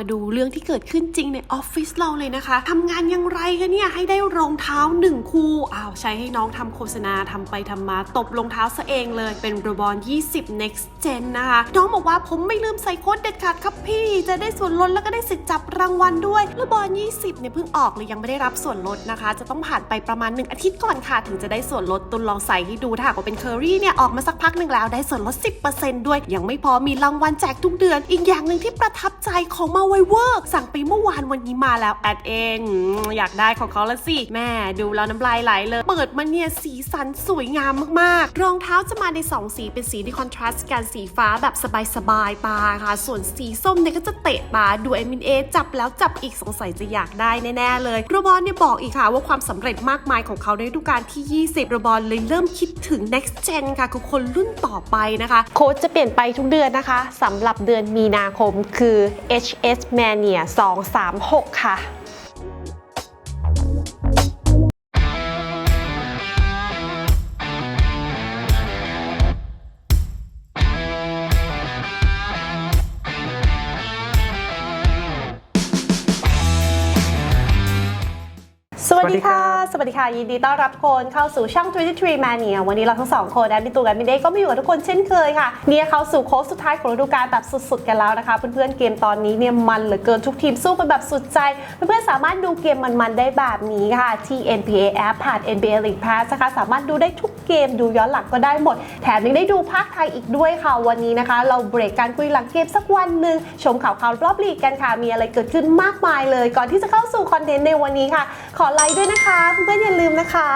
มาดูเรื่องที่เกิดขึ้นจริงในออฟฟิศเราเลยนะคะ ทำงานยังไรกันเนี่ย ให้ได้รองเท้าหนึ่งคู่ อ้าวใช้ให้น้องทำโฆษณาทำไปทำมา ตบรองเท้าซะเองเลย เป็นโรบอล20 next gen นะคะ น้องบอกว่าผมไม่ลืมใส่โค้ดเด็ดขาดครับพี่ จะได้ส่วนลดแล้วก็ได้สิทธิ์จับรางวัลด้วยโรบอล20 เนี่ยเพิ่งออกเลยยังไม่ได้รับส่วนลดนะคะ จะต้องผ่านไปประมาณ 1 อาทิตย์ก่อนค่ะ ถึงจะได้ส่วนลดตุนลองใส่ให้ดูถ้าหากว่าเป็นเคอรี่เนี่ยออกมาสักพักหนึ่งแล้วได้ส่วนลด 10%ด้วย ยังไม่พอมีรางวัลแจกทุกเดือน อีกอย่างหนึ่งที่ประทับใจของมาไวเวอร์สั่งไปเมื่อวานวันนี้มาแล้วแอดเอง อยากได้ของเขาละสิ แม่ดูแล้วน้ำลายไหลเลย เปิดมาเนี่ยสีสันสวยงามมากๆ รองเท้าจะมาใน 2 สีเป็นสีที่คอนทราสต์กันสีฟ้าแบบสบายๆตาค่ะ ส่วนสีส้มเนี่ยก็จะเตะตาดูเอมินเอจับแล้วจับอีกสงสัยจะอยากได้แน่ๆเลยโรบอลเนี่ยบอกอีกค่ะว่าความสำเร็จมากมายของเขาในฤดูกาลที่ 20โรบอลเลยเริ่มคิดถึง next gen ค่ะคือคนรุ่นต่อไปนะคะ โค้ดจะเปลี่ยนไปทุกเดือนนะคะสำหรับเดือนมีนาคมคือ HS Mania 236 ค่ะ วัสดีค่ะ ยินดีต้อนรับคนเข้าสู่ช่อง 23 Mania วันนี้เราทั้งสองคนแอดมิตูกับมินเดก็มาอยู่กับทุกคนเช่นเคยค่ะ เนี่ยเข้าสู่โค้งสุดท้ายของฤดูกาลแบบสุดๆ กันแล้วนะคะ เพื่อนๆ เกมตอนนี้เนี่ยมันเหลือเกินทุกทีมสู้กันแบบสุดใจ เพื่อนๆ สามารถดูเกมมันๆ ได้แบบนี้ค่ะ ที่ NBA App ผ่าน NBA League Pass นะคะ สามารถดูได้ทุกเกมดูย้อนหลังก็ได้หมด แถมยังได้ดูภาคไทยอีกด้วยค่ะ วันนี้นะคะ เราเบรกการคุยหลังเกมสักวันหนึ่งชมข่าวข่าวรอบลีกกันค่ะ มีอะไรเกิดขึ้นมากมายเลย ก่อนที่จะเข้าสู่คอนเทนต์ในวันนี้ค่ะ ขอไลค์ด้วยนะคะเพื่อนๆอย่าลืมนะคะ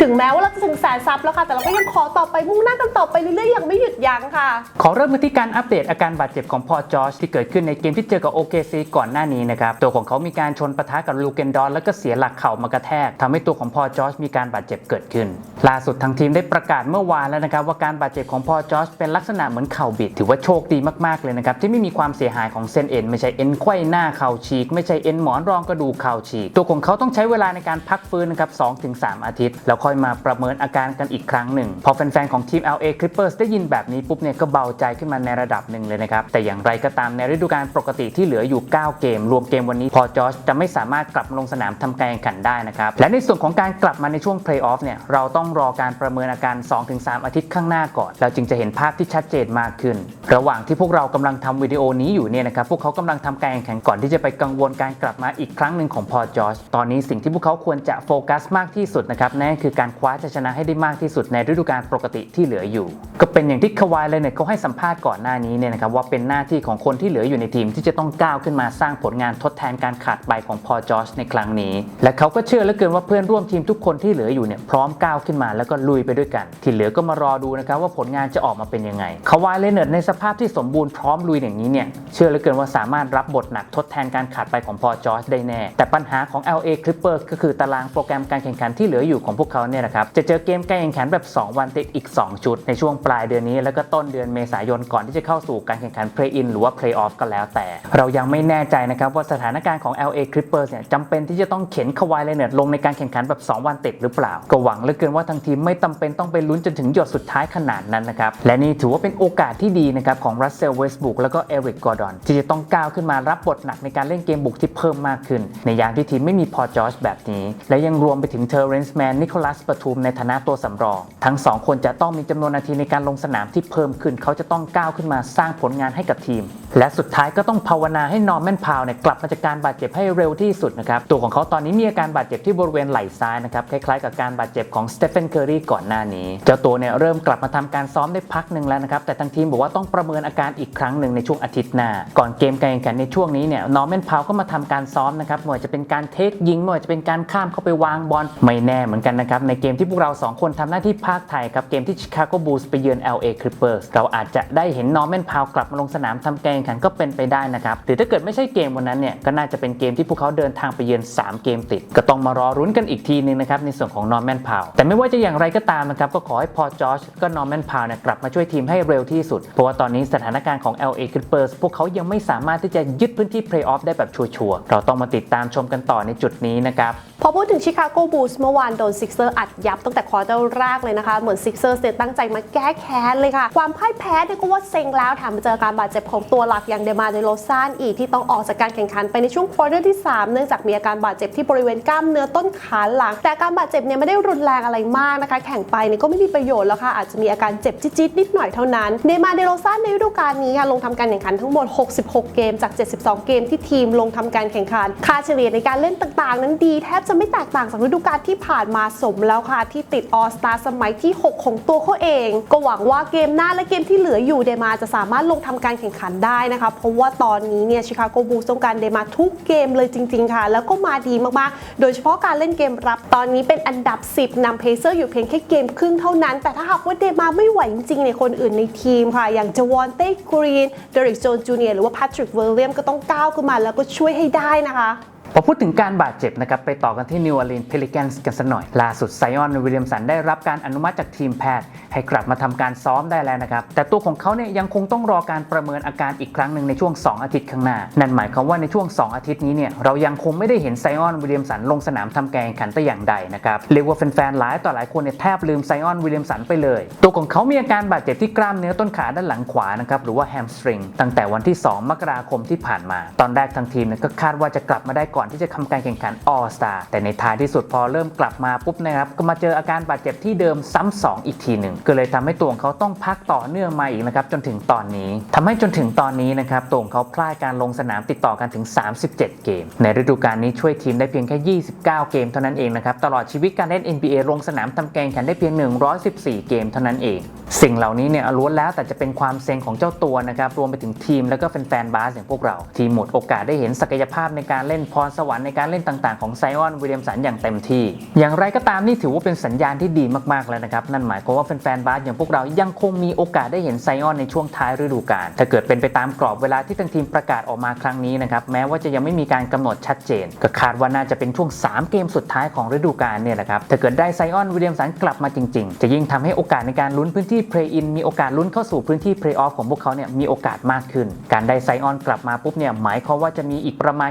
ถึงแม้ว่าเราจะถึงแสนซับแล้วค่ะ แต่เราก็ยังขอต่อไปมุ่งหน้ากันต่อไปเรื่อยๆอย่างไม่หยุดยั้งค่ะ ขอเริ่มกันที่การอัปเดตอาการบาดเจ็บของพอจอร์จที่เกิดขึ้นในเกมที่เจอกับโอเ c ก่อนหน้านี้นะครับ ตัวของเขามีการชนปะทะกับลูเกนดอนแล้วก็เสียหลักเข่ามากระแทกทำให้ตัวของพอจอร์จมีการบาดเจ็บเกิดขึ้น ล่าสุดทางทีมได้ประกาศเมื่อวานแล้วนะครับว่าการบาดเจ็บของพอจอร์จเป็นลักษณะเหมือนเข่าบิด ถือว่าโชคดีมากๆเลยนะครับที่ไม่มีความเสียหายของเส้นเอ็นไม่ใช่เอ็นไขว้หน้าเข่าฉีก ไม่ใช่เอ็นหมอนรองกระดูกเข่าฉีก ตัวของเขาต้องใช้เวลาในการพักฟื้นนะครับ2-3 อาทิตย์ แล้วค่อยมาประเมินอาการกันอีกครั้งหนึ่ง พอแฟนๆของทีม LA Clippers ได้ยินแบบนี้ปุ๊บเนี่ยก็เบาใจขึ้นมาในระดับหนึ่งเลยนะครับ แต่อย่างไรก็ตามในฤดูกาลปกติที่เหลืออยู่ 9 เกม รวมเกมวันนี้พอจอร์จจะไม่สามารถกลับลงสนามทำการแข่งขันได้นะครับ และในส่วนของการกลับมาในช่วงเพลย์ออฟเนี่ยเราต้องรอการประเมินอาการ 2-3 อาทิตย์ข้างหน้าก่อน เราจึงจะเห็นภาพที่ชัดเจนมากขึ้น ระหว่างที่พวกเรากำลังทำวิดีโอนี้อยู่เนี่ยนะครับพวกเขากำลังทำการแข่งขันก่อนที่จะไปกังวลการกลับมาอีกครั้งหนึ่งของพอจอจตอนนี้สิ่งที่พวกเขาควรจะโฟกัสมากที่สุดนะครับนั่นคือการคว้าชัยชนะให้ได้มากที่สุดในฤดูกาลปกติที่เหลืออยู่ ก็เป็นอย่างที่ควายเลยเนี่ยเขาให้สัมภาษณ์ก่อนหน้านี้เนี่ยนะครับว่าเป็นหน้าที่ของคนที่เหลืออยู่ในทีมที่จะต้องก้าวขึ้นมาสร้างผลงานทดแทนการขาดไปของพอจอร์จในครั้งนี้ และเขาก็เชื่อเหลือเกินว่าเพื่อนร่วมทีมทุกคนที่เหลืออยู่เนี่ยพร้อมก้าวขึ้นมาแล้วก็ลุยไปด้วยกัน ที่เหลือก็มารอดูนะครับว่าผลงานจะออกมาเป็นยังไงควายเลเนอร์ในสภาพที่สมบูรณ์พร้อมลุยอย่างนี้เนี่ยเชื่อเหลือเกินว่าสามารถรับบทหนักทดแทนการขาดไปของพอจอร์จได้แน่ แต่ปัญหาของ LA Clippers ก็คือตารางโปรแกรมการการแข่งขันที่เหลืออยู่ของพวกเขาเนี่ยนะครับจะเจอเกมการแข่งขันแบบ 2 วันติดอีก 2 ชุด ในช่วงปลายเดือนนี้ แล้วก็ต้นเดือนเมษายนก่อนที่จะเข้าสู่การแข่งขัน Play-in หรือว่า Play-off ก็แล้วแต่ เรายังไม่แน่ใจนะครับว่าสถานการณ์ของ LA Clippers เนี่ยจำเป็นที่จะต้องเข็นควายเลเนอร์ลงในการแข่งขันแบบ 2 วันติดหรือเปล่า ก็หวังเหลือเกินว่าทางทีมไม่จำเป็นต้องไปลุ้นจนถึงหยดสุดท้ายขนาดนั้นนะครับและนี่ถือว่าเป็นโอกาสที่ดีนะครับของรัสเซลเวสบุกแล้วก็เอริกกอร์ดอนที่จะต้องก้าวขึ้นมารับบทหนักในการเล่นเกมบุกที่เพิ่มมากขึ้น ในยามที่ทีมไม่มีพอจอร์จแบบนี้ และยังรวมไปถึงเทอร์เรนส์แมนนิโคลัสปทุมในฐานะตัวสำรอง ทั้งสองคนจะต้องมีจำนวนนาทีในการลงสนามที่เพิ่มขึ้น เขาจะต้องก้าวขึ้นมาสร้างผลงานให้กับทีม และสุดท้ายก็ต้องภาวนาให้นอร์แมนพาวเนี่ยกลับมาจากการบาดเจ็บให้เร็วที่สุดนะครับตัวของเขาตอนนี้มีอาการบาดเจ็บที่บริเวณไหล่ซ้ายนะครับคล้ายๆ กับการบาดเจ็บของสเตฟเฟนเคอรีก่อนหน้านี้เจ้าตัวเนี่ยเริ่มกลับมาทำการซ้อมได้พักหนึ่งแล้วนะครับแต่ทางทีมบอกว่าต้องประเมินอาการอีกครั้งหนึ่งในช่วงอาทิตย์หน้า ก่อนเกมการแข่งขันในช่วงนี้เนี่ยนอร์แมนพาวก็มาทำการซ้อมนะครับไม่ว่าจะเป็นการเทคยิงไม่ว่าจะเป็นการข้ามเข้าไปวางบอลไม่แน่เหมือนกันนะครับ ในเกมที่พวกเราสองคนทำหน้าที่ภาคไทยครับ เกมที่ชิคาโกบูลส์ไปเยือน LA Clippers เราอาจจะได้เห็นนอร์แมนพาวกลับมาลงสนามทำการแข่งขันก็เป็นไปได้นะครับหรือถ้าเกิดไม่ใช่เกมวันนั้นเนี่ยก็น่าจะเป็นเกมที่พวกเขาเดินทางไปเยือน 3 เกมติด ก็ต้องมารอรุ้นกันอีกทีนึงนะครับในส่วนของนอร์แมนพาวแต่ไม่ว่าจะอย่างไรก็ตามนะครับก็ขอให้พอจอร์จก็นอร์แมนพาวเนี่ยกลับมาช่วยทีมให้เร็วที่สุด เพราะว่าตอนนี้สถานการณ์ของ LA Clippers พวกเขายังไม่สามารถที่จะยึดพื้นที่เพลย์ออฟได้แบบชัวร์ๆเราต้องมาติดตามชมกันต่อในจุดนี้นะครับพอพูดถึงชิคาโกบูสเมื่อวานโดนซิกเซอร์อัดยับตั้งแต่ควอเตอร์แรกเลยนะคะ เหมือนซิกเซอร์เนี่ยตั้งใจมาแก้แค้นเลยค่ะ ความพ่ายแพ้เนี่ยก็ว่าเซ็งแล้วแถมมาเจอการบาดเจ็บของตัวหลักอย่างเดมาเดโลซานอีกที่ต้องออกจากการแข่งขันไปในช่วงควอเตอร์ที่ 3 เนื่องจากมีอาการบาดเจ็บที่บริเวณกล้ามเนื้อต้นขาหลัง แต่การบาดเจ็บเนี่ยไม่ได้รุนแรงอะไรมากนะคะ แข่งไปเนี่ยก็ไม่มีประโยชน์แล้วค่ะอาจจะมีอาการเจ็บจิ๊ดๆนิดหน่อยเท่านั้นเดมาเดโลซานในฤดูกาลนี้ค่ะลงทำการแข่งขันทั้งหมด 66 เกมจาก 72 เกมที่ทีมลงทำการแข่งขันค่าเฉลี่ยในการเล่นต่างๆ นั้นดีแทบจะไม่แตกต่างจากฤดูกาลที่ผ่านมาสมแล้วค่ะ ที่ติดออสตาสมัยที่ 6 ของตัวเขาเอง ก็หวังว่าเกมหน้าและเกมที่เหลืออยู่เดมาจะสามารถลงทำการแข่งขันได้นะคะ เพราะว่าตอนนี้เนี่ยชิคาโกบูลส์ต้องการเดมาทุกเกมเลยจริง ๆ ค่ะ แล้วก็มาดีมากๆ โดยเฉพาะการเล่นเกมรับตอนนี้เป็นอันดับ 10นำเพเซอร์อยู่เพียงแค่เกมครึ่งเท่านั้น แต่ถ้าหากว่าเดมาไม่ไหวจริงๆเนี่ยคนอื่นในทีมค่ะ อย่างจวอนเต้กรีนเดริกโจนจูเนียร์หรือว่าแพทริกเวลเลียมก็ต้องก้าวขึ้นมาแล้วก็ช่วยให้ได้นะคะ พอพูดถึงการบาดเจ็บนะครับไปต่อกันที่นิวออร์ลีนเพลิแกนส์กันสักหน่อย ล่าสุดไซออนวิลเลียมสันได้รับการอนุมัติจากทีมแพทย์ ให้กลับมาทำการซ้อมได้แล้วนะครับ แต่ตัวของเขาเนี่ยยังคงต้องรอการประเมินอาการอีกครั้งหนึ่งในช่วง 2 อาทิตย์ข้างหน้า นั่นหมายความว่าในช่วง 2 อาทิตย์นี้เนี่ยเรายังคงไม่ได้เห็นไซออนวิลเลียมสันลงสนามทำการแข่งขันแต่อย่างใดนะครับเรียกว่าแฟนๆหลายต่อหลายคนเนี่ยแทบลืมไซออนวิลเลียมสันไปเลย ตัวของเขามีอาการบาดเจ็บที่กล้ามเนื้อต้นขาด้านหลังขวานะครับหรือว่าแฮมสตริงตั้งแต่วันที่ 2 มกราคมที่ผ่านมา ตอนแรกทางทีมเนี่ยก็คาดว่าจะกลับมาได้ก่อนที่จะทำการแข่งขัน All Star แต่ในท้ายที่สุดพอเริ่มกลับมาปุ๊บนะครับก็มาเจออาการบาดเจ็บที่เดิมซ้ำสองอีกทีหนึ่งก็เลยทำให้ตัวงเขาต้องพักต่อเนื่องมาอีกนะครับจนถึงตอนนี้ทำให้จนถึงตอนนี้นะครับตัวงเขาพลาดการลงสนามติดต่อกันถึง 37 เกม ในฤดูกาลนี้ช่วยทีมได้เพียงแค่ 29 เกมเท่านั้นเองนะครับตลอดชีวิตการเล่น NBA ลงสนามทำกาแข่งขันได้เพียง 114 เกมเท่านั้นเอง สิ่งเหล่านี้เนี่ยล้วนแล้วแต่จะเป็นความเซ็งของเจ้าตัวนะครับรวมไปถึงทีมแล้วก็แฟนๆบาสอย่างพวกเรา ที่หมดโอกาสได้เห็นศักยภาพในการเล่นพรสวรรค์ในการเล่นต่างๆของไซออนวิลเลียมสันอย่างเต็มที่ อย่างไรก็ตามนี่ถือว่าเป็นสัญญาณที่ดีมากๆแล้วนะครับ นั่นหมายความว่าแฟนๆบาสอย่างพวกเรายังคงมีโอกาสได้เห็นไซออนในช่วงท้ายฤดูกาลถ้าเกิดเป็นไปตามกรอบเวลาที่ทางทีมประกาศออกมาครั้งนี้นะครับแม้ว่าจะยังไม่มีการกำหนดชัดเจน ก็คาดว่าน่าจะเป็นช่วง 3 เกมสุดท้ายของฤดูกาลเนี่ยแหละครับถ้าเกิดได้ไซออนวิลเลียมสันกลับมาจริง ๆ จะยิ่งทำให้โอกาสในการลุ้นพื้นที่เพลย์อินมีโอกาสลุ้นเข้าสู่พื้นที่เพลย์ออฟของพวกเขาเนี่ยมีโอกาสมากขึ้น การได้ไซออนกลับมาปุ๊บเนี่ยหมายความว่าจะมีอีกประมาณ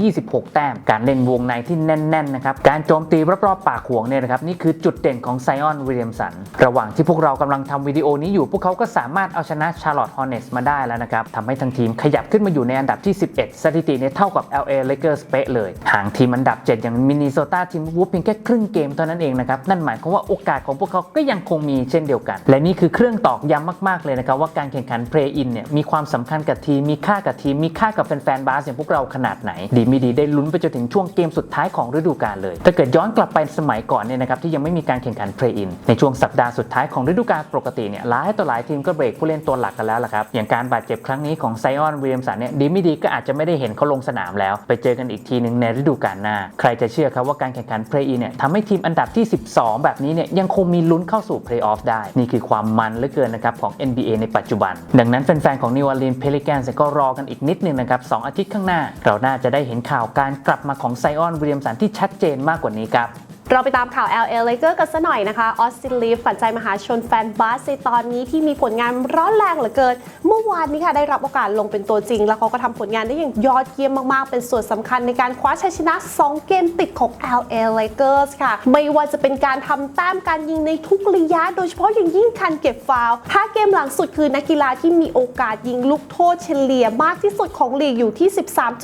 25-26 แต้ม การเล่นวงในที่แน่นๆนะครับ การโจมตีรอบๆปากห่วงเนี่ยนะครับนี่คือจุดเด่นของไซออนวิลเลียมสัน ระหว่างที่พวกเรากำลังทำวิดีโอนี้อยู่ พวกเขาก็สามารถเอาชนะชาร์ลอตฮอร์เนสมาได้แล้วนะครับทำให้ทางทีมขยับขึ้นมาอยู่ในอันดับที่ 11 สถิติเนี่ยเท่ากับ LA Lakers เป๊ะเลยห่างทีมอันดับ 7 อย่างมินนิโซตาทีมวูฟเพียงแค่ครึ่งเกมเท่านั้นเองนะครับนั่นหมายความว่าโอกาสของพวกเขาก็ยังคงมีเช่นเดียวกัน และนี่คือเครื่องตอกย้ำมากๆเลยนะครับว่าการแข่งขันเพลย์อินเนี่ยมีความสำคัญกับทีมมีค่ากับทีมมีค่ากับแฟนๆบาสอย่างพวกเราขนาดไหนดีไม่ดีได้ลุ้นไปจนถึงช่วงเกมสุดท้ายของฤดูกาลเลย ถ้าเกิดย้อนกลับไปสมัยก่อนเนี่ยนะครับที่ยังไม่มีการแข่งขันเพลย์อินในช่วงสัปดาห์สุดท้ายของฤดูกาลปกติเนี่ยหลายต่อหลายทีมก็เบรกผู้เล่นตัวหลักกันแล้วล่ะครับอย่างการบาดเจ็บครั้งนี้ของไซออนวิลเลียมสันเนี่ยดีไม่ดีก็อาจจะไม่ได้เห็นเขาลงสนามแล้ว ไปเจอกันอีกทีหนึ่งในฤดูกาลหน้า ใครจะเชื่อครับว่าการแข่งขันเพลย์อินเนี่ยทำให้ทีมอันดับที่ 12 แบบนี้เนี่ยยังคงมีลุ้นเข้าสู่เพลย์ออฟได้ นี่คือความมันเหลือเกินนะครับของ NBA ในปัจจุบัน ดังนั้นแฟนๆของ New Orleans Pelicans ก็รอกันอีกนิดนึงนะครับสองอาทิตย์ข้างหน้า เราน่าจะได้เห็นห็นข่าวการกลับมาของไซออนวิลเลียมสันที่ชัดเจนมากกว่านี้ครับเราไปตามข่าว LA Lakers กันซะหน่อยนะคะออสตินลีฟฝันใจมหาชนแฟนบาสในตอนนี้ที่มีผลงานร้อนแรงเหลือเกิน เมื่อวานนี้ค่ะได้รับโอกาสลงเป็นตัวจริง แล้วเขาก็ทำผลงานได้อย่างยอดเยี่ยมมาก ๆ เป็นส่วนสำคัญในการคว้าชัยชนะ 2 เกมติดของ LA Lakers ค่ะ ไม่ว่าจะเป็นการทำแต้มการยิงในทุกระยะ โดยเฉพาะอย่างยิ่งการเก็บฟาวถ้าเกมหลังสุดคือนักกีฬาที่มีโอกาสยิงลูกโทษเฉลี่ยมากที่สุดของลีกอยู่ที่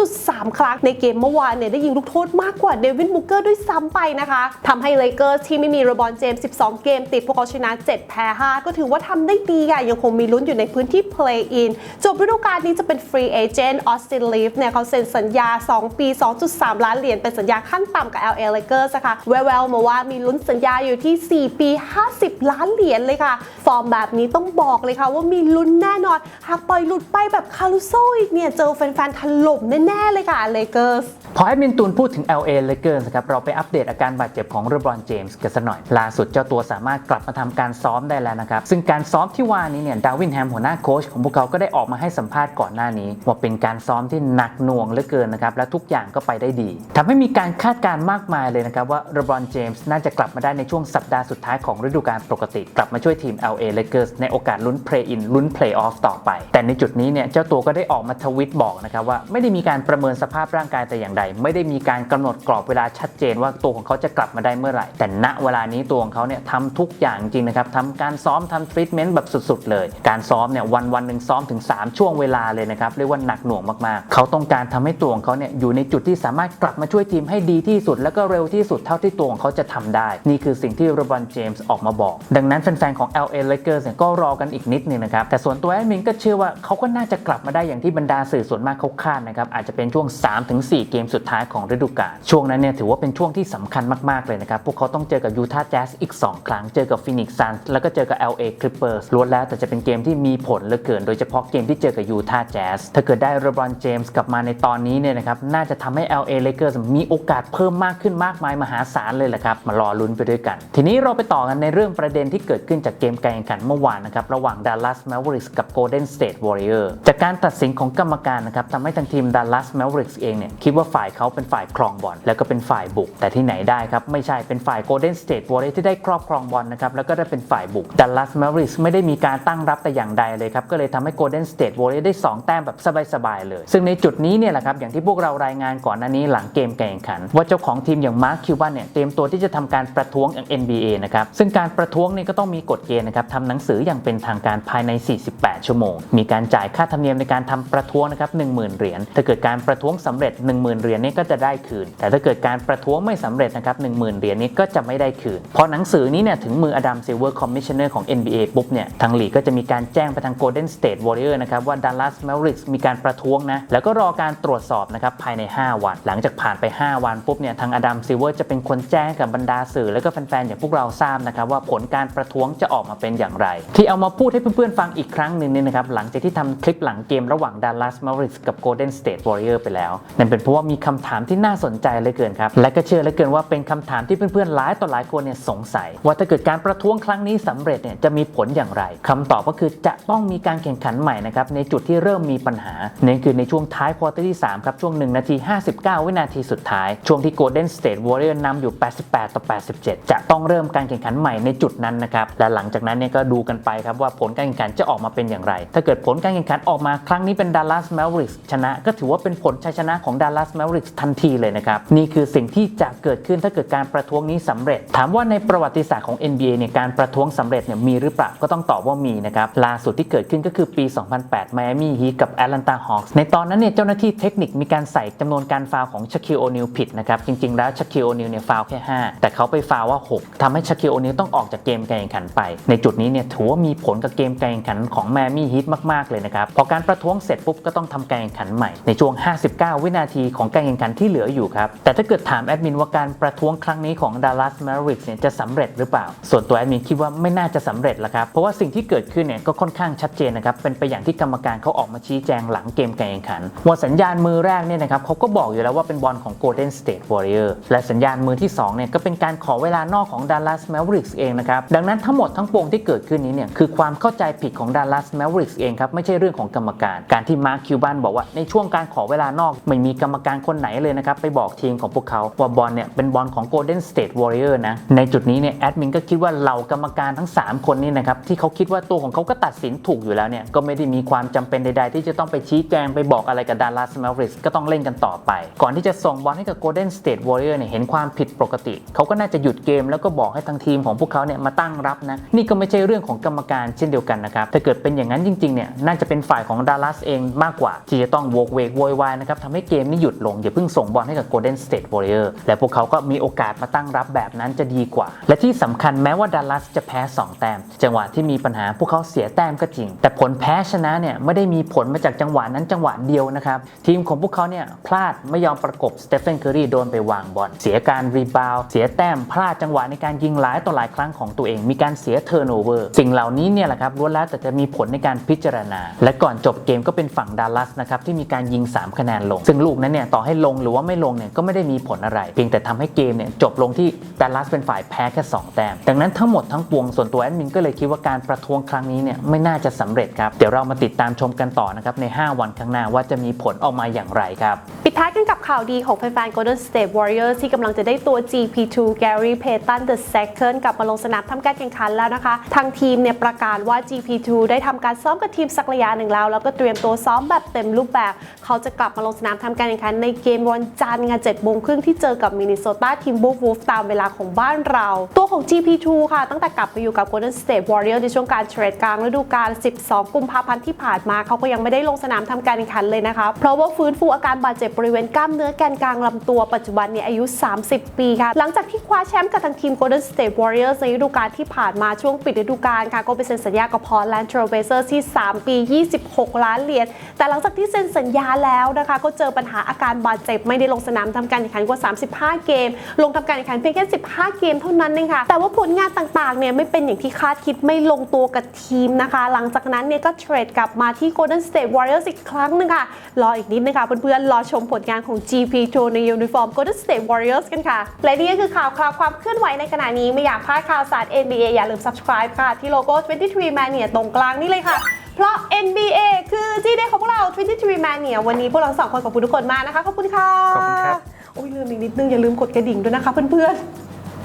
13.3 ครั้งในเกมเมื่อวานเนี่ยได้ยิงลูกโทษมากกว่าเดวินบุกเกอร์ด้วยซ้ำไปนะคะทำให้เลเกอร์ที่ไม่มีโรบอนเจมส์12 เกมติดพวกเขาชนะ 7 แพ้ 5 ก็ถือว่าทำได้ดีค่ะยังคงมีลุ้นอยู่ในพื้นที่ play in จบฤดูกาลนี้จะเป็น free agent ออสตินลีฟเนี่ยเขาเซ็นสัญญา 2 ปี 2.3 ล้านเหรียญเป็นสัญญาขั้นต่ำกับ LA Lakers นะคะแววๆมาว่ามีลุ้นสัญญาอยู่ที่ 4 ปี 50 ล้านเหรียญเลยค่ะ ฟอร์มแบบนี้ต้องบอกเลยค่ะว่ามีลุ้นแน่นอน หากปล่อยหลุดไปแบบคารุโซอีกเนี่ยเจอแฟนๆถล่มแน่ๆเลยค่ะ Lakers พอแอดมินตูนพูดถึง LA Lakers นะครับเราไปอัปเดตอาการบาดเจ็บของเรบรอนเจมส์กันสักหน่อย ล่าสุดเจ้าตัวสามารถกลับมาทำการซ้อมได้แล้วนะครับ ซึ่งการซ้อมที่ว่านี้เนี่ยดาวินแฮมหัวหน้าโค้ชของพวกเขาก็ได้ออกมาให้สัมภาษณ์ก่อนหน้านี้ ว่าเป็นการซ้อมที่หนักหน่วงเหลือเกินนะครับและทุกอย่างก็ไปได้ดีทำให้มีการคาดการณ์มากมายเลยนะครับว่าเรบรอนเจมส์น่าจะกลับมาได้ในช่วงสัปดาห์สุดท้ายของฤดูกาลปกติ กลับมาช่วยทีม LA Lakers ในโอกาสลุ้น Play In ลุ้น Play Off ต่อไป แต่ในจุดนี้เนี่ยเจ้าตัวก็ได้ออกมาทวิตบอกนะครับว่าไม่ได้มีการประเมินสภาพร่างกายแต่อย่างใด ไม่ได้มีการกำหนดกรอบเวลาชัดเจนว่าตัวของเขาจะกลับมาได้เมื่อไหร่ แต่ณเวลานี้ตัวของเขาเนี่ยทำทุกอย่างจริงนะครับทำการซ้อมทำทรีทเมนต์แบบสุดๆ เลย การซ้อมเนี่ยวันวันๆหนึ่งซ้อมถึง 3 ช่วงเวลาเลยนะครับเรียกว่าหนักหน่วงมากๆ เขาต้องการทำให้ตัวของเขาเนี่ยอยู่ในจุดที่สามารถกลับมาช่วยทีมให้ดีที่สุด แล้วก็เร็วที่สุดเท่าที่ตัวของเขาจะทำได้ นี่คือสิ่งที่โรบอนเจมส์ออกมาบอก ดังนั้นแฟนๆของ LA Lakers เนี่ยก็รอกันอีกนิดนึงนะครับแต่ส่วนตัวแอดมินก็เชื่อว่าเขาก็น่าจะกลับมาได้อย่างที่บรรดาสื่อส่วนมากเขาคาดนะครับอาจจะเป็นช่วง 3-4 เกมสุดท้ายของฤดูกาลช่วงนั้นเนี่ยถือว่าเป็นช่วงที่สำคัญมากๆเลยนะครับ พวกเขาต้องเจอกับยูทาห์แจ๊สอีก 2 ครั้ง เจอกับฟินิกซ์ซันแล้วก็เจอกับ LA Clippers ล้วนแล้วแต่จะเป็นเกมที่มีผลเหลือเกิน โดยเฉพาะเกมที่เจอกับยูทาห์แจ๊สถ้าเกิดได้เรบรอนเจมส์กลับมาในตอนนี้เนี่ยนะครับน่าจะทำให้ LA Lakers มีโอกาสเพิ่มมากขึ้นมากมายมหาศาลเลยแหละครับมารอลุ้นไปด้วยกัน ทีนี้เราไปต่อกันในเรื่องประเด็นที่เกิดขึ้นจากเกมการแข่งขันเมื่อวานนะครับระหว่าง Dallas Mavericks กับ Golden State Warriors จากการตัดสินของกรรมการนะครับทำให้ทางทีม Dallas Mavericks เองเนี่ยคิดว่าฝ่ายเขาเป็นฝ่ายครองบอลแล้วก็เป็นฝ่ายบุก แต่ที่ไหนได้ครับไม่ใช่เป็นฝ่าย Golden State Warriors ที่ได้ครอบครองบอลนะครับแล้วก็ได้เป็นฝ่ายบุก Dallas Mavericks ไม่ได้มีการตั้งรับแต่อย่างใดเลยครับก็เลยทำให้ Golden State Warriors ได้ 2 แต้มแบบสบายๆเลย ซึ่งในจุดนี้เนี่ยแหละครับอย่างที่พวกเรารายงานก่อนหน้านี้หลังเกมแข่งขัน ว่าเจ้าของทีมอย่างมาร์คคิวบันเนี่ยเตรียมตัวที่จะทำการประท้วงอย่าง NBA นะครับซึ่งการประท้วงเนี่ยก็ต้องมีกฎเกณฑ์นะครับทำหนังสืออย่างเป็นทางการภายใน 48 ชั่วโมง มีการจ่ายค่าธรรมเนียมในการทำประท้วงนะครับ10,000 เหรียญถ้าเกิดการประท้วงสำเร็จ 10,000 เหรียญนี่ก็จะได้คืน แต่ถ้าเกิดการประท้วงไม่สำเร็จนะครับ10,000 เหรียญนี้ก็จะไม่ได้คืน พอหนังสือนี้เนี่ยถึงมืออดัมซิลเวอร์คอมมิชชันเนอร์ของ NBA ปุ๊บเนี่ยทางลีกก็จะมีการแจ้งไปทาง Golden State Warrior นะครับว่า Dallas Mavericks มีการประท้วงนะแล้วก็รอการตรวจสอบนะครับภายใน 5 วัน หลังจากผ่านไป 5 วันปุ๊บเนี่ยทางอดัมซิลเวอร์จะเป็นคนแจ้งกับบรรดาสื่อ แล้วก็แฟนๆอย่างพวกเราทราบนะครับว่าผลการประท้วงจะออกมาเป็นอย่างไร ที่เอามาพูดให้เพื่อนๆฟังอีกครั้งหนึ่งเนี่ยนะครับหลังจากที่ทำคลิปหลังเกมระหว่าง Dallas Mavericks กับ Golden State Warrior ไปแล้วนั่นเป็นเพราะว่ามีคำถามที่น่าสนใจเลยเกินครับและก็เชื่อเลยเกินว่าเป็นคำถามที่เพื่อนๆหลายต่อหลายคนเนี่ยสงสัย ว่าถ้าเกิดการประท้วงครั้งนี้สำเร็จเนี่ยจะมีผลอย่างไรคำตอบก็คือจะต้องมีการแข่งขันใหม่นะครับในจุดที่เริ่มมีปัญหานั่นคือในช่วงท้ายควอเตอร์ที่ 3 ครับ ช่วง 1 นาที 59 วินาทีสุดท้าย ช่วงที่ Golden State Warrior นำอยู่ 88 ต่อ 87 จะต้องเริ่มการแข่งขันใหม่ในจุดนั้นนะครับและหลังจากนั้นเนี่ยก็ดูกันไปครับว่าผลการแข่งขันจะออกมาเป็นอย่างไร ถ้าเกิดผลการแข่งขันออกมาครั้งนี้เป็น Dallas Mavericks ชนะ ก็ถือว่าเป็นผลชัยชนะของ Dallas Mavericks ทันทีเลยนะครับนี่คือสิ่งที่จะเกิดขึ้นถ้าเกิดการประท้วงนี้สำเร็จ ถามว่าในประวัติศาสตร์ของ NBA เนี่ยการประท้วงสำเร็จเนี่ยมีหรือเปล่าก็ต้องตอบว่ามีนะครับล่าสุดที่เกิดขึ้นก็คือปี 2008 Miami Heat กับ Atlanta Hawks ในตอนนั้นเนี่ยเจ้าหน้าที่เทคนิคมีการใส่จำนวนการฟาวของ Shaquille O'Neal ผิดนะครับจริงๆ แล้ว Shaquille O'Neal เนี่ยฟาวแค่ 5 แต่เขาไปฟาวว่า 6ทำให้ Shaquille O'Neal ต้องออกจากเกมการแข่งขันไป ในจุดนี้เนี่ยถือว่ามีผลกับเกมการแข่งขันของ Miami Heat มากๆเลยนะครับพอการประท้วงเสร็จปุ๊บก็ต้องทำการแข่งขันใหม่ในช่วง 59 วินาทีของการแข่งขันที่เหลืออยู่ครับแต่ถ้าเกิดถามแอดมินว่าการประท้วงรั้งนี้ของ Dallas Mavericks เนี่ยจะสำเร็จหรือเปล่า ส่วนตัวแอดมินคิดว่าไม่น่าจะสำเร็จละครับ เพราะว่าสิ่งที่เกิดขึ้นเนี่ยก็ค่อนข้างชัดเจนนะครับ เป็นไปอย่างที่กรรมการเขาออกมาชี้แจงหลังเกมการแข่งขันว่าสัญญาณมือแรกเนี่ยนะครับเขาก็บอกอยู่แล้วว่าเป็นบอลของ Golden State Warrior และสัญญาณมือที่2เนี่ยก็เป็นการขอเวลานอกของ Dallas Mavericks เองนะครับ ดังนั้นทั้งหมดทั้งปวงที่เกิดขึ้นนี้เนี่ยคือความเข้าใจผิดของ Dallas Mavericks เองครับไม่ใช่เรื่องของกรรมการ การที่มาร์คคิวบันบอกว่าในช่วงการขอเวลานอกไม่มีกรรมการคนไหนเลยนะครับไปบอกทีมของพวกเขาว่าบอลเนี่ยเป็นบอลของ Golden State Warrior นะ ในจุดนี้เนี่ยแอดมินก็คิดว่าเหล่ากรรมการทั้ง 3 คนนี่นะครับ ที่เขาคิดว่าตัวของเขาก็ตัดสินถูกอยู่แล้วเนี่ย ก็ไม่ได้มีความจำเป็นใดๆ ที่จะต้องไปชี้แจงไปบอกอะไรกับ Dallas Mavericks ก็ต้องเล่นกันต่อไป ก่อนที่จะส่งบอลให้กับ Golden State Warrior เนี่ยเห็นความผิดปกติ เขาก็น่าจะหยุดเกมแล้วก็บอกให้ทางทีมของพวกเขาเนี่ยมาตั้งรับนะนี่ก็ไม่ใช่เรื่องของกรรมการเช่นเดียวกันนะครับถ้าเกิดเป็นอย่างนั้นจริงๆเนี่ยน่าจะเป็นฝ่ายของ Dallas เองมากกว่า ที่จะต้องโวกเวกโวยวายนะครับทำให้เกมนี้หยุดลงอย่าเพิ่งส่งบอลให้กับ Golden State Warrior และพวกเขาก็มีโอกาสการมาตั้งรับแบบนั้นจะดีกว่า และที่สำคัญแม้ว่า Dallas จะแพ้ 2 แต้ม จังหวะที่มีปัญหาพวกเขาเสียแต้มก็จริง แต่ผลแพ้ชนะเนี่ยไม่ได้มีผลมาจากจังหวะนั้นจังหวะเดียวนะครับทีมของพวกเขาเนี่ยพลาดไม่ยอมประกบสเตฟ n นเคอรีโดนไปวางบอลเสียการรีบาวเสียแต้มพลาดจังหวะในการยิงหลายต่อหลายครั้งของตัวเองมีการเสียเทอร์โนเวอร์สิ่งเหล่านี้เนี่ยแหละครับล้วนแล้วแต่จะมีผลในการพิจารณา และก่อนจบเกมก็เป็นฝั่งดัลลัสนะครับที่มีการยิง 3 คะแนนลง ซึ่งลูกนั้นเนี่ยต่อให้ลงหรือว่าไม่ลงเนี่ยก็ไม่ได้มีผลอะไร เพียงแต่ทำให้เกมเนี่ยจบลงที่ดัลลัสเป็นฝ่ายแพ้แค่ 2 แต้ม ดังนั้นทั้งหมดทั้งปวงส่วนตัวแอดมินก็เลยคิดว่าการประท้วงครั้งนี้เนี่ยไม่น่าจะสำเร็จครับ เดี๋ยวเรามาติดตามชมกันต่อนะครับใน 5 วันข้างหน้าว่าจะมีผลออกมาอย่างไรครับ ปิดท้ายกันกับ ข่าวดีของแฟนๆ Golden State Warriors ที่กำลังจะได้ตัว GP2 Gary Payton the Second กลับมาลงสนามทำการแข่งขันแล้วนะคะ ทางทีมเนี่ยประกาศว่า GP2 ได้ทำการซ้อมกับทีมสักระยะหนึ่งแล้ว แล้วก็เตรียมตัวซ้อมแบบเต็มรูปแบบ เขาจะกลับมาลงสนามทำการแข่งขันในเกมวันจันทร์ค่ะ7โมงครึ่งที่เจอกับมินนิโซตาทิมเบอร์วูฟตามเวลาของบ้านเรา ตัวของ GP2 ค่ะ ตั้งแต่กลับไปอยู่กับ Golden State Warriors ในช่วงการเทรดกลางฤดูกาล 12 กุมภาพันธ์ที่ผ่านมาเขาก็ยังไม่ได้ลงสนามทำการแข่งขันเลยนะคะ เพราะว่าฟื้นฟูอาการบาดเจ็บบริเวณกล้ามเนื้อแกนกลางลำตัวปัจจุบันเนี่ยอายุ 30 ปีค่ะ หลังจากที่คว้าแชมป์กับทางทีม Golden State Warriors ในฤดูกาลที่ผ่านมาช่วงปิดฤดูกาลค่ะ ก็ไปเซ็นสัญญากับ Portland Trail Blazers ที่ 3 ปี 26 ล้านเหรียญแต่หลังจากที่เซ็นสัญญาแล้วนะคะ ก็เจอปัญหาอาการบาดเจ็บไม่ได้ลงสนามทำการแข่งขันกว่า 35 เกม ลงทำการแข่งขันเพียงแค่ 15 เกมเท่านั้นเองค่ะแต่ว่าผลงานต่างๆเนี่ยไม่เป็นอย่างที่คาดคิดไม่ลงตัวกับทีมนะคะ หลังจากนั้นเนี่ยก็เทรดกลับมาที่ Golden State Warriors อีกครั้งหนึงค่ะรออีกนิดนะคะเพื่อนๆรอชมผลงานของ GP โชว์ในยูนิฟอร์ม Golden State Warriors กันค่ะ และนี่ก็คือข่าวคราวความเคลื่อนไหวในขณะนี้ ไม่อยากพลาดข่าวสาร NBA อย่าลืม subscribe ค่ะ ที่โลโก้ 23 Mania ตรงกลางนี่เลยค่ะ เพราะ NBA คือที่เด็ของพวกเรา 23 Mania วันนี้พวกเราสองคนขอบคุณทุกคนมากนะคะ ขอบคุณค่ะ ขอบคุณครับ โอ้ยลืมอีกนิดนึงอย่าลืมกดกระดิ่งด้วยนะคะเพื่อนๆ